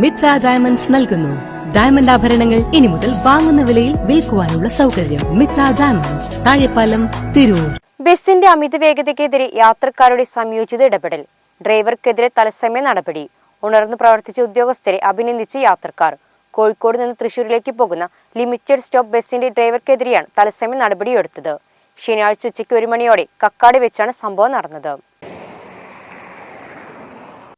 Mitra diamonds നൽകുന്നു. Diamond ആഭരണങ്ങൾ ഇനി മുതൽ വാങ്ങുന്ന വിലയിൽ വിൽക്കുവാനുള്ള സൗകര്യം മിത്ര ഡയമണ്ട്സ് താഴെപ്പാലം തിരൂർ. ബസിന്റെ അമിത വേഗതയ്ക്കെതിരെ യാത്രക്കാരുടെ സംയോജിത ഇടപെടൽ ഡ്രൈവർക്കെതിരെ തത്സമയ നടപടി ഉണർന്നു പ്രവർത്തിച്ച ഉദ്യോഗസ്ഥരെ അഭിനന്ദിച്ച് യാത്രക്കാർ കോഴിക്കോട് നിന്ന് തൃശൂരിലേക്ക് പോകുന്ന ലിമിറ്റഡ് സ്റ്റോപ്പ് ബസിന്റെ ഡ്രൈവർക്കെതിരെയാണ് തത്സമയ നടപടിയെടുത്തത്. ശനിയാഴ്ച ഉച്ചയ്ക്ക് ഒരു മണിയോടെ കക്കാട് വെച്ചാണ് സംഭവം നടന്നത്.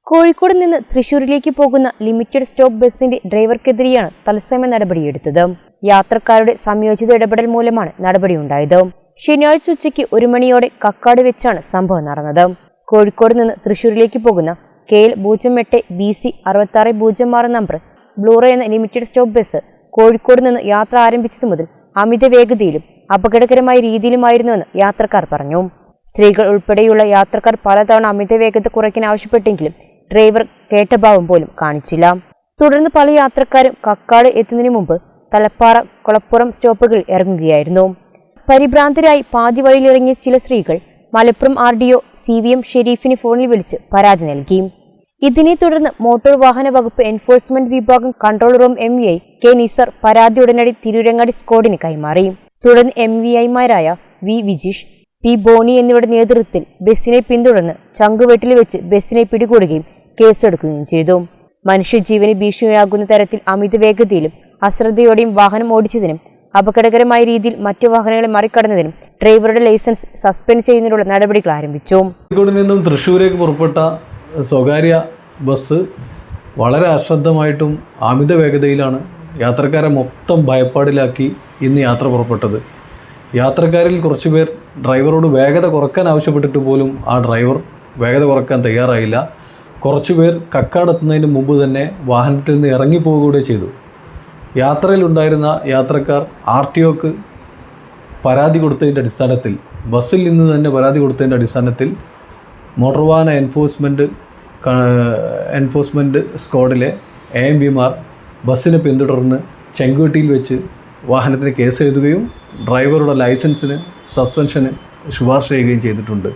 കോഴിക്കോട് നിന്ന് തൃശൂരിലേക്ക് പോകുന്ന ലിമിറ്റഡ് സ്റ്റോപ്പ് ബസിന്റെ ഡ്രൈവർക്കെതിരെയാണ് തത്സമയ നടപടിയെടുത്തത്. യാത്രക്കാരുടെ സംയോജിത ഇടപെടൽ മൂലമാണ് നടപടിയുണ്ടായത്. ശനിയാഴ്ച ഉച്ചയ്ക്ക് ഒരു മണിയോടെ കക്കാട് വെച്ചാണ് സംഭവം നടന്നത്. കോഴിക്കോട് നിന്ന് തൃശൂരിലേക്ക് പോകുന്ന കെ എൽ പൂജ്യം എട്ട് ബി സി അറുപത്തി ആറ് പൂജ്യം ആറ് നമ്പർ ബ്ലൂറോ എന്ന ലിമിറ്റഡ് സ്റ്റോപ്പ് ബസ് കോഴിക്കോട് നിന്ന് യാത്ര ആരംഭിച്ചതു മുതൽ അമിത വേഗതയിലും അപകടകരമായ രീതിയിലുമായിരുന്നുവെന്ന് യാത്രക്കാർ പറഞ്ഞു. സ്ത്രീകൾ ഉൾപ്പെടെയുള്ള യാത്രക്കാർ പലതവണ അമിത വേഗത കുറയ്ക്കാൻ ആവശ്യപ്പെട്ടെങ്കിലും ഡ്രൈവർ കേട്ട ഭാവം പോലും കാണിച്ചില്ല. തുടർന്ന് പല യാത്രക്കാരും കക്കാട് എത്തുന്നതിന് മുമ്പ് തലപ്പാറ കുളപ്പുറം സ്റ്റോപ്പുകളിൽ ഇറങ്ങുകയായിരുന്നു. പരിഭ്രാന്തരായി പാതി വഴിയിലിറങ്ങിയ ചില സ്ത്രീകൾ Malappuram R D O C V M ഷെരീഫിന് ഫോണിൽ വിളിച്ച് പരാതി നൽകി. ഇതിനെ തുടർന്ന് മോട്ടോർ വാഹന വകുപ്പ് എൻഫോഴ്സ്മെന്റ് വിഭാഗം control room M V I K Nisar പരാതി ഉടനടി തിരൂരങ്ങാടി സ്ക്വാഡിന് കൈമാറി. തുടർന്ന് എം വി ഐമാരായ വി വിജിഷ് പി ബോണി എന്നിവരുടെ നേതൃത്വത്തിൽ ബസ്സിനെ പിന്തുടർന്ന് ചങ്കുവെട്ടിൽ വെച്ച് ബസ്സിനെ പിടികൂടുകയും കേസെടുക്കുകയും ചെയ്തു. മനുഷ്യജീവന് ഭീഷണിയാകുന്ന തരത്തിൽ അമിത വേഗതയിലും അശ്രദ്ധയോടെയും വാഹനം ഓടിച്ചതിനും അപകടകരമായ രീതിയിൽ മറ്റു വാഹനങ്ങളെ മറികടന്നതിനും ഡ്രൈവറുടെ ലൈസൻസ് സസ്പെൻഡ് ചെയ്യുന്നതിനുള്ള നടപടികൾ ആരംഭിച്ചു. കോഴിക്കോട് നിന്നും തൃശ്ശൂരേക്ക് പുറപ്പെട്ട സ്വകാര്യ ബസ് വളരെ അശ്രദ്ധമായിട്ടും അമിത വേഗതയിലാണ് യാത്രക്കാരെ മൊത്തം ഭയപ്പാടിലാക്കി ഇന്ന് യാത്ര പുറപ്പെട്ടത്. യാത്രക്കാരിൽ കുറച്ച് പേർ ഡ്രൈവറോട് വേഗത കുറയ്ക്കാൻ ആവശ്യപ്പെട്ടിട്ട് പോലും ആ ഡ്രൈവർ വേഗത കുറയ്ക്കാൻ തയ്യാറായില്ല. കുറച്ച് പേർ കക്കാടെത്തുന്നതിന് മുമ്പ് തന്നെ വാഹനത്തിൽ നിന്ന് ഇറങ്ങിപ്പോവുകയൂടെ ചെയ്തു. യാത്രയിലുണ്ടായിരുന്ന യാത്രക്കാർ ആർ ടി ഒക്ക് പരാതി കൊടുത്തതിന്റെ അടിസ്ഥാനത്തിൽ ബസ്സിൽ നിന്ന് തന്നെ പരാതി കൊടുത്തതിന്റെ അടിസ്ഥാനത്തിൽ മോട്ടോർ വാഹന എൻഫോഴ്സ്മെന്റ് എൻഫോഴ്സ്മെന്റ് സ്ക്വാഡിലെ എ എം പിമാർ ബസ്സിനെ പിന്തുടർന്ന് ചെങ്കുവെട്ടിയിൽ വെച്ച് വാഹനത്തിന് കേസ് എഴുതുകയും ഡ്രൈവറുടെ ലൈസൻസിന് സസ്പെൻഷന് ശുപാർശ ചെയ്യുകയും ചെയ്തിട്ടുണ്ട്.